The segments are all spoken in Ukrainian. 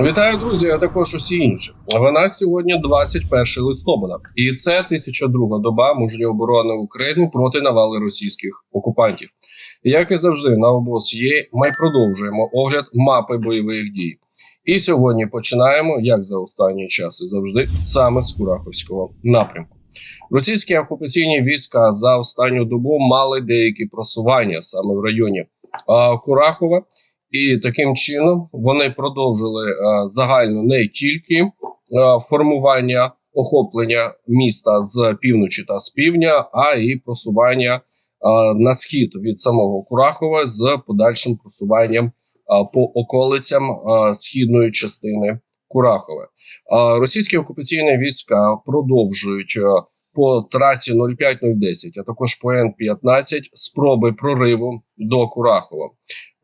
Вітаю, друзі, а також усі інші. В нас сьогодні 21 листопада, і це 1002 доба мужньої оборони України проти навали російських окупантів. Як і завжди, на обоз є. Ми продовжуємо огляд мапи бойових дій. І сьогодні починаємо, як за останні часи, завжди саме з Кураховського напрямку. Російські окупаційні війська за останню добу мали деякі просування саме в районі Курахова. І таким чином вони продовжили е, загально не тільки е, формування охоплення міста з півночі та з півдня, а і просування е, на схід від самого Курахова з подальшим просуванням по околицям східної частини Курахова. Е, російські окупаційні війська продовжують. по трасі 05010, а також по Н-15 спроби прориву до Курахова.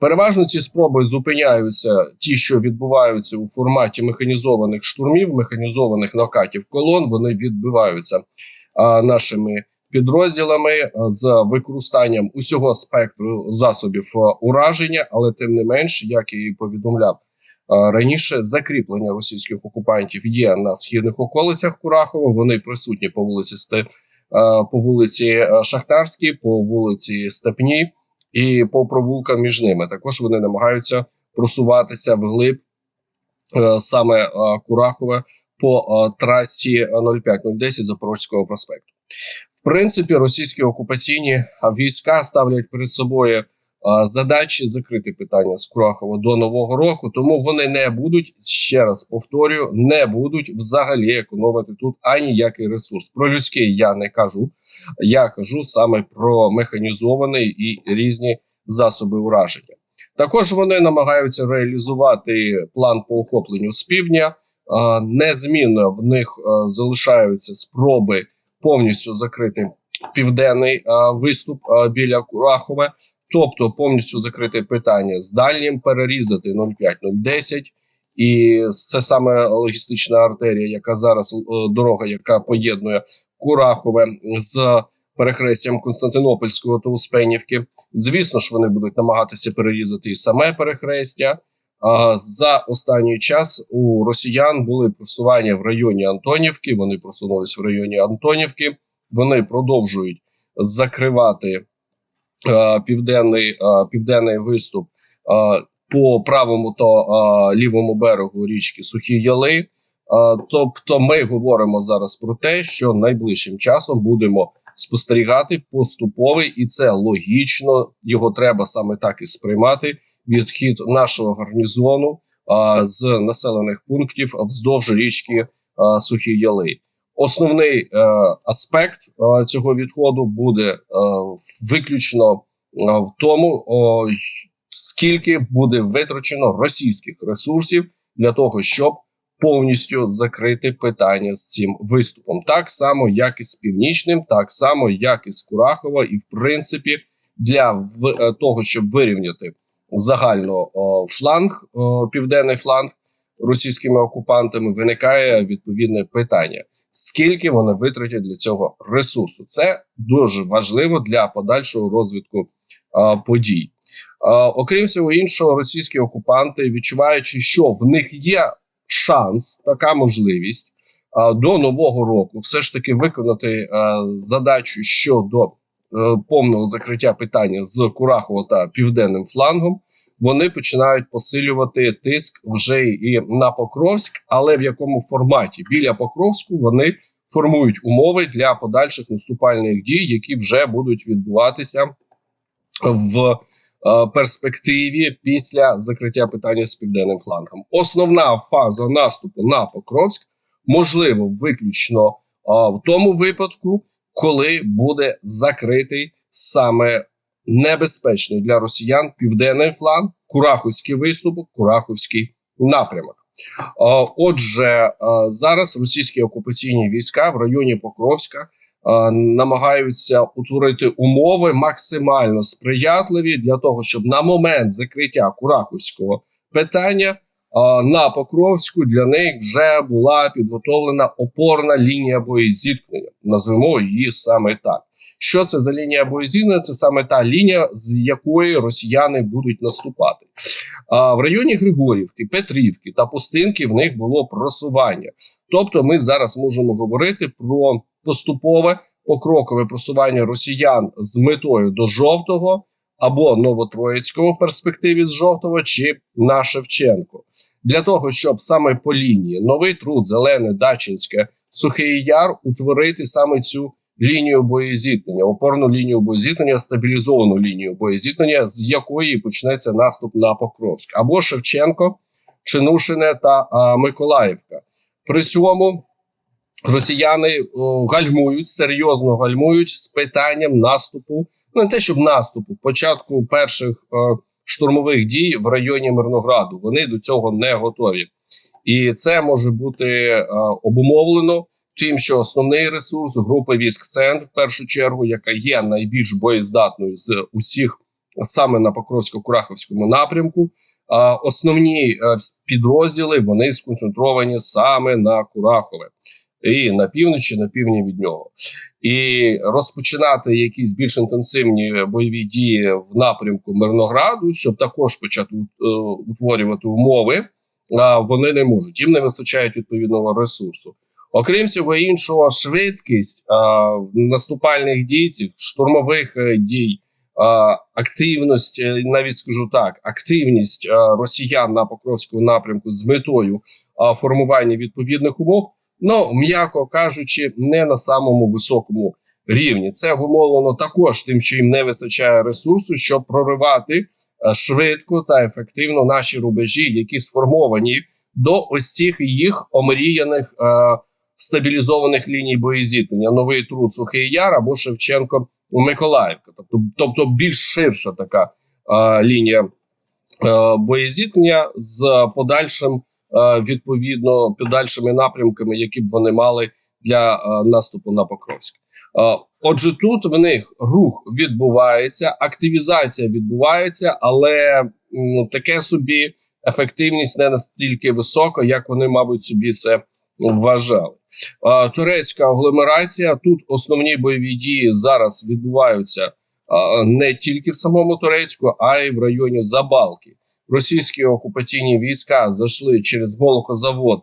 Переважно ці спроби зупиняються ті, що відбуваються у форматі механізованих штурмів, механізованих накатів колон. Вони відбиваються а, нашими підрозділами з використанням усього спектру засобів ураження, але тим не менш, як і повідомляв а, раніше, закріплення російських окупантів є на східних околицях Курахова. Вони присутні по вулиці по вулиці Шахтарській, по вулиці Степній і по провулкам між ними. Також вони намагаються просуватися вглиб е, саме е, Курахове по трасі 05-010 Запорозького проспекту. В принципі, російські окупаційні війська ставлять перед собою е, задачі закрити питання з Курахова до нового року, тому вони не будуть ще раз повторюю, не будуть взагалі економити тут аніякий ресурс. Про людський я не кажу. Я кажу саме про механізований і різні засоби ураження. Також вони намагаються реалізувати план по охопленню з півдня. Незмінно в них залишаються спроби повністю закрити південний виступ біля Курахове, тобто повністю закрити питання з дальнім, перерізати 0,5-0,10. І це саме логістична артерія, яка зараз е, дорога, яка поєднує Курахове з перехрестям Константинопольського та Успенівки. Звісно ж, вони будуть намагатися перерізати і саме перехрестя. За останній час у росіян були просування в районі Антонівки. Вони просунулись в районі Антонівки. Вони продовжують закривати південний, південний виступ по правому та лівому берегу річки Сухі Яли. Тобто, ми говоримо зараз про те, що найближчим часом будемо спостерігати поступовий, і це логічно. Його треба саме так і сприймати. Відхід нашого гарнізону з населених пунктів вздовж річки Сухі Яли. Основний е, аспект е, цього відходу буде е, виключно е, в тому, о, скільки буде витрачено російських ресурсів для того, щоб повністю закрити питання з цим виступом, так само, як і з північним, так само, як і з Курахова, і в принципі, для в, е, того, щоб вирівняти загально о, фланг, о, південний фланг російськими окупантами, виникає відповідне питання: скільки вони витратять для цього ресурсу? Це дуже важливо для подальшого розвитку а, подій. А, окрім всього іншого, російські окупанти, відчуваючи, що в них є шанс, така можливість а, до нового року, все ж таки виконати а, задачу щодо е, повного закриття питання з Курахово та південним флангом. Вони починають посилювати тиск вже і на Покровськ, але в якому форматі біля Покровську вони формують умови для подальших наступальних дій, які вже будуть відбуватися в е, перспективі після закриття питання з південним флангом. Основна фаза наступу на Покровськ можливо виключно е, в тому випадку, коли буде закритий саме небезпечний для росіян південний фланг, Кураховський виступ, Кураховський напрямок. Отже, зараз російські окупаційні війська в районі Покровська намагаються утворити умови максимально сприятливі для того, щоб на момент закриття Кураховського питання на Покровську для них вже була підготовлена опорна лінія боєзіткнення. Назвемо її саме так. Що це за лінія боєзіни? Це саме та лінія, з якої росіяни будуть наступати. А в районі Григорівки, Петрівки та Пустинки в них було просування. Тобто, ми зараз можемо говорити про поступове покрокове просування росіян з метою до жовтого або Новотроїцького в перспективі з жовтого, чи на Шевченко, для того, щоб саме по лінії новий труд, зелене, Дачинське, Сухий Яр утворити саме цю лінію боєзіткнення, опорну лінію боєзіткнення, стабілізовану лінію боєзіткнення, з якої почнеться наступ на Покровськ, або Шевченко, Чинушине та а, Миколаївка. При цьому росіяни о, гальмують, серйозно гальмують з питанням наступу, ну не те, щоб наступу, початку перших о, штурмових дій в районі Мирнограду. Вони до цього не готові. І це може бути е, обумовлено тим, що основний ресурс групи військ Центр, в першу чергу, яка є найбільш боєздатною з усіх саме на Покровсько-Кураховському напрямку. Основні е, підрозділи вони сконцентровані саме на Курахове і на півночі, на півдні від нього. І розпочинати якісь більш інтенсивні бойові дії в напрямку Мирнограду, щоб також почати е, утворювати умови, вони не можуть. Їм не вистачає відповідного ресурсу. Окрім всього іншого, швидкість а, наступальних дій, штурмових е, дій, а, активність, е, навіть скажу так, активність а, росіян на Покровському напрямку з метою а, формування відповідних умов, ну м'яко кажучи, не на самому високому рівні. Це обумовлено також тим, що їм не вистачає ресурсу, щоб проривати а, швидко та ефективно наші рубежі, які сформовані до ось цих їх омріяних. А, стабілізованих ліній боєзіткнення, новий труд Сухий Яр або Шевченко Миколаївка, тобто тобто більш ширша така а, лінія а, боєзіткнення з подальшим а, відповідно подальшими напрямками, які б вони мали для а, наступу на Покровськ. А, Отже, тут в них рух відбувається, активізація відбувається, але м, таке собі ефективність не настільки висока, як вони, мабуть, собі це вважали. Турецька агломерація. Тут основні бойові дії зараз відбуваються не тільки в самому Турецьку, а й в районі Забалки. Російські окупаційні війська зайшли через молокозавод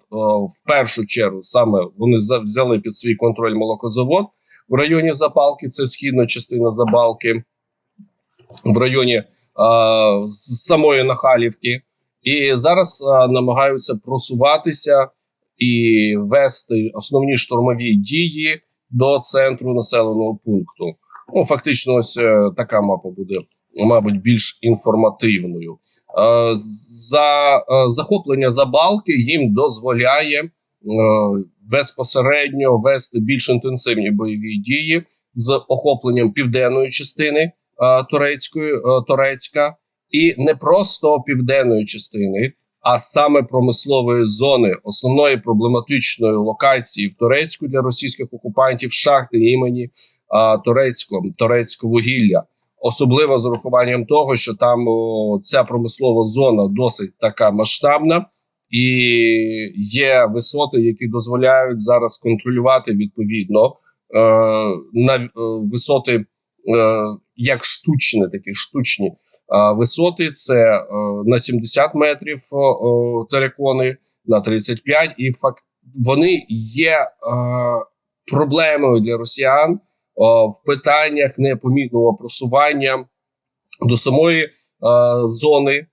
в першу чергу. Саме вони взяли під свій контроль молокозавод в районі Забалки. Це східна частина Забалки, в районі самої Нахалівки. І зараз а, намагаються просуватися і вести основні штурмові дії до центру населеного пункту. Ну, фактично, ось е, така мапа буде, мабуть, більш інформативною. Е, за е, захоплення Забалки їм дозволяє безпосередньо вести більш інтенсивні бойові дії з охопленням південної частини турецької Турецька, і не просто південної частини а саме промислової зони основної проблематичної локації в Турецьку для російських окупантів шахти імені а, Турецького Турецького вугілля, особливо з урахуванням того, що там о, ця промислова зона досить така масштабна. І є висоти, які дозволяють зараз контролювати відповідно е, на е, висоти, е, як штучні, такі штучні висоти це е, на 70 метрів терекони, на 35, і факт вони є е, проблемою для росіян в питаннях непомітного просування до самої е, зони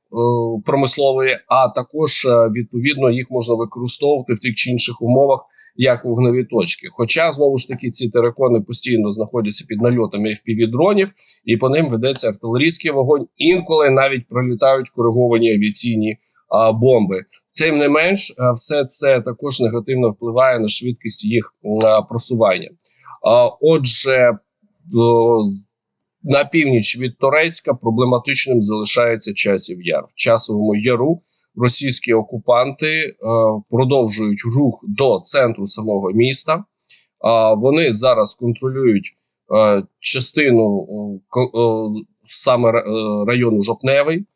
промислової, а також відповідно їх можна використовувати в тих чи інших умовах як вогневі точки. Хоча знову ж таки ці терикони постійно знаходяться під нальотами fpv дронів, і по ним ведеться артилерійський вогонь. Інколи навіть пролітають кориговані авіаційні а, бомби. Тим не менш, а, все це також негативно впливає на швидкість їх а, просування. А, Отже, о, на північ від Турецька проблематичним залишається часів яр в часовому яру російські окупанти е, продовжують рух до центру самого міста. Е, вони зараз контролюють е, частину саме району Жопневий.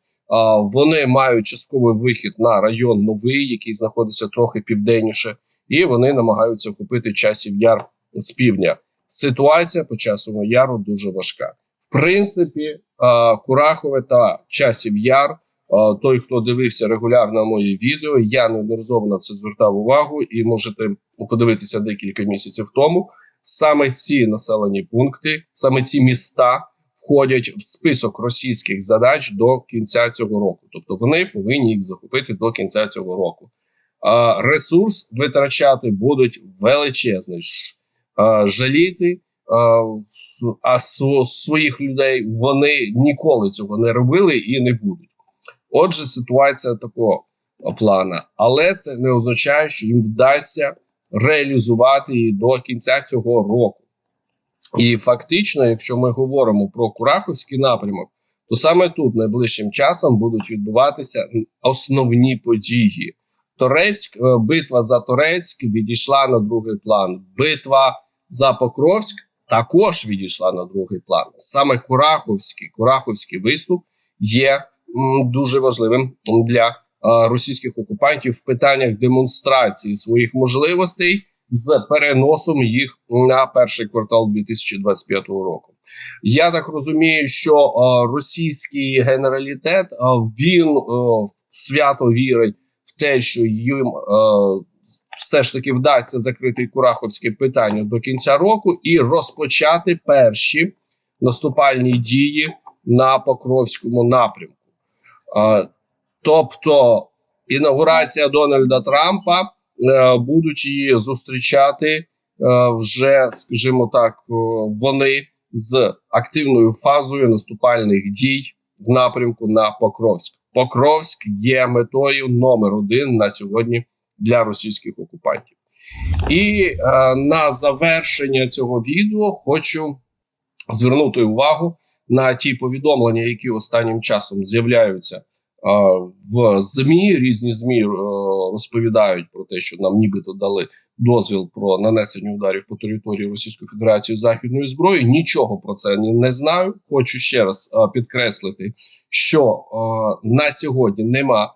Вони мають частковий вихід на район Новий, який знаходиться трохи південніше, і вони намагаються купити часів яр з півдня. Ситуація по часовому яру дуже важка. В принципі, Курахове та часів яр. Той, хто дивився регулярно мої відео, я неодноразово на це звертав увагу, і можете подивитися декілька місяців тому. Саме ці населені пункти, саме ці міста входять в список російських задач до кінця цього року. Тобто вони повинні їх захопити до кінця цього року. А ресурс витрачати будуть величезний. А, жаліти а своїх людей вони ніколи цього не робили і не будуть. Отже, ситуація такого плана, але це не означає, що їм вдасться реалізувати її до кінця цього року. І фактично, якщо ми говоримо про Кураховський напрямок, то саме тут найближчим часом будуть відбуватися основні події. Торецьк, е, битва за Торецьк відійшла на другий план. Битва за Покровськ також відійшла на другий план. Саме Кураховський, Кураховський виступ є дуже важливим для російських окупантів в питаннях демонстрації своїх можливостей з переносом їх на перший квартал 2025 року. Я так розумію, що російський генералітет він свято вірить в те, що їм все ж таки вдасться закрити Кураховське питання до кінця року і розпочати перші наступальні дії на Покровському напрямку. Е, тобто інаугурація Дональда Трампа е, будуть її зустрічати е, вже, скажімо так, вони з активною фазою наступальних дій в напрямку на Покровськ. Покровськ є метою номер один на сьогодні для російських окупантів. І на завершення цього відео хочу звернути увагу на ті повідомлення, які останнім часом з'являються е, в ЗМІ. Різні ЗМІ е, розповідають про те, що нам нібито дали дозвіл про нанесення ударів по території Російської Федерації західної зброї. Нічого про це не, знаю. Хочу ще раз е, підкреслити, що на сьогодні нема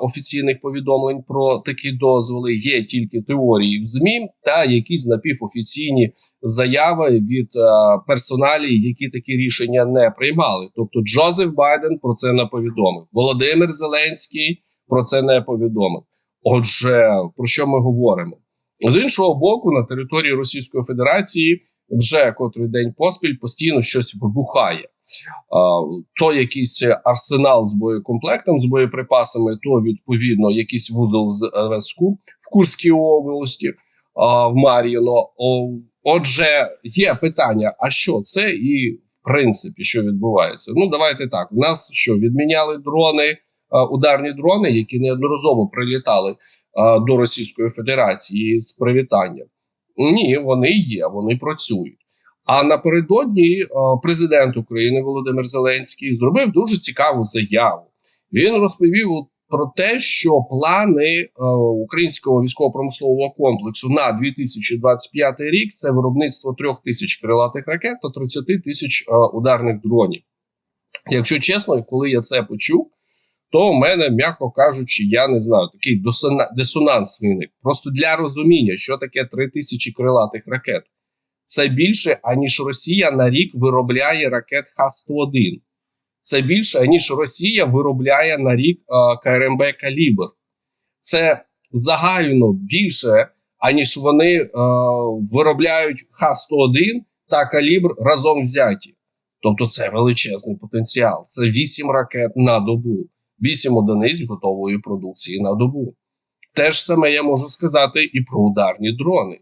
офіційних повідомлень про такі дозволи. Є тільки теорії в ЗМІ та якісь напівофіційні заяви від е, персоналій, які такі рішення не приймали. Тобто Джозеф Байден про це не повідомив. Володимир Зеленський про це не повідомив. Отже, про що ми говоримо? З іншого боку, на території Російської Федерації вже котрий день поспіль постійно щось вибухає. То якийсь арсенал з боєкомплектом, з боєприпасами, то відповідно якийсь вузол зв'язку в Курській області, в Мар'їно. Отже, є питання: а що це і в принципі що відбувається? Ну давайте так. У нас що відміняли дрони, ударні дрони, які неодноразово прилітали до Російської Федерації з привітанням. Ні, вони є, вони працюють. А напередодні е, президент України Володимир Зеленський зробив дуже цікаву заяву. Він розповів про те, що плани е, українського військово-промислового комплексу на 2025 рік це виробництво трьох тисяч крилатих ракет та 30 тисяч е, ударних дронів. Якщо чесно, коли я це почув, то в мене, м'яко кажучи, я не знаю, такий дисонанс виник. Просто для розуміння, що таке 3 тисячі крилатих ракет. Це більше, аніж Росія на рік виробляє ракет Х-101. Це більше, аніж Росія виробляє на рік е, КРМБ Калібр. Це загально більше, аніж вони е, виробляють Х-101 та Калібр разом взяті. Тобто це величезний потенціал. Це 8 ракет на добу, 8 одиниць готової продукції на добу. Те ж саме я можу сказати і про ударні дрони.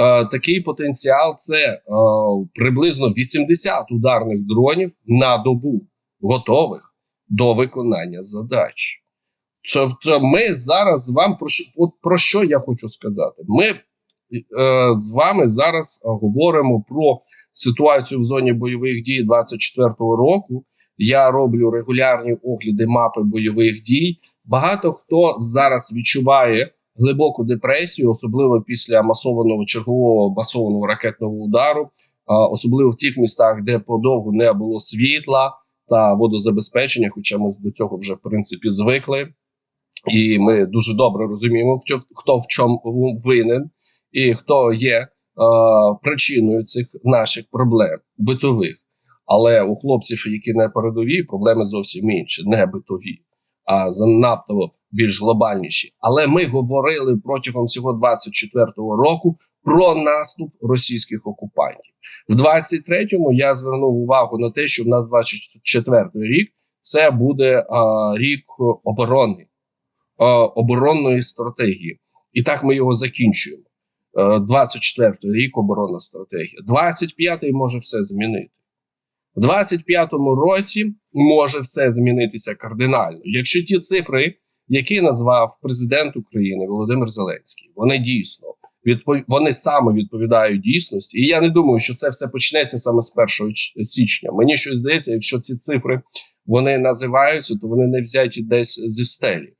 Е, такий потенціал це е, приблизно 80 ударних дронів на добу, готових до виконання задач. Тобто, ми зараз з вами про що, от про що я хочу сказати? Ми е, з вами зараз е, говоримо про ситуацію в зоні бойових дій 24-го року. Я роблю регулярні огляди мапи бойових дій. Багато хто зараз відчуває глибоку депресію, особливо після масованого чергового масованого ракетного удару, особливо в тих містах, де подовго не було світла та водозабезпечення. Хоча ми до цього вже в принципі звикли, і ми дуже добре розуміємо, хто в чому винен і хто є причиною цих наших проблем битових. Але у хлопців, які на передовій, проблеми зовсім інші, не битові, а занадто більш глобальніші. Але ми говорили протягом всього 24-го року про наступ російських окупантів. В 23-му я звернув увагу на те, що в нас 24-й рік це буде а, рік оборони, а, оборонної стратегії. І так ми його закінчуємо. 24-й рік оборонна стратегія. 25-й може все змінити. В 25-му році може все змінитися кардинально. Якщо ті цифри, які назвав президент України Володимир Зеленський, вони дійсно вони саме відповідають дійсності. І я не думаю, що це все почнеться саме з 1 січня. Мені щось здається, якщо ці цифри вони називаються, то вони не взяті десь зі стелі.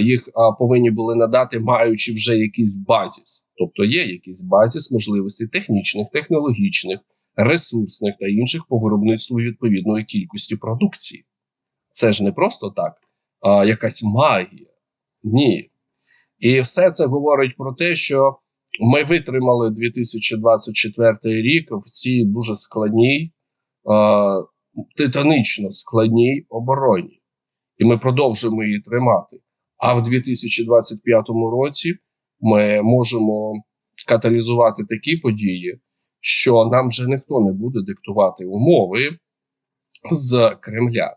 Їх повинні були надати, маючи вже якийсь базіс. Тобто є якийсь базіс можливостей технічних, технологічних, ресурсних та інших по виробництву відповідної кількості продукції. Це ж не просто так, а якась магія. Ні. І все це говорить про те, що ми витримали 2024 рік в цій дуже складній, а, титанічно складній обороні. І ми продовжуємо її тримати. А в 2025 році ми можемо каталізувати такі події, що нам вже ніхто не буде диктувати умови з Кремля.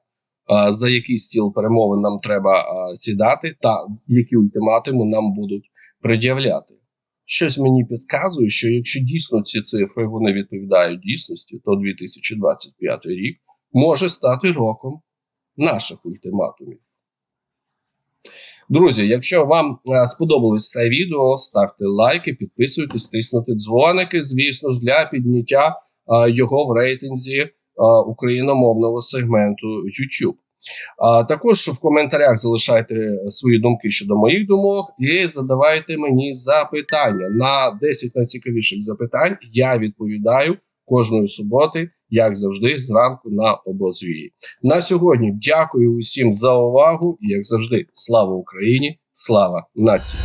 За який стіл перемовин нам треба сідати, та які ультиматуми нам будуть пред'являти. Щось мені підказує, що якщо дійсно ці цифри вони відповідають дійсності, то 2025 рік може стати роком наших ультиматумів. Друзі, якщо вам е, сподобалось це відео, ставте лайки, підписуйтесь, тиснути дзвоники, звісно ж, для підняття е, його в рейтинзі е, україномовного сегменту YouTube. Також в коментарях залишайте свої думки щодо моїх думок і задавайте мені запитання. На 10 найцікавіших запитань я відповідаю кожної суботи, як завжди, зранку на обозвії. На сьогодні дякую усім за увагу і як завжди, слава Україні, слава нації.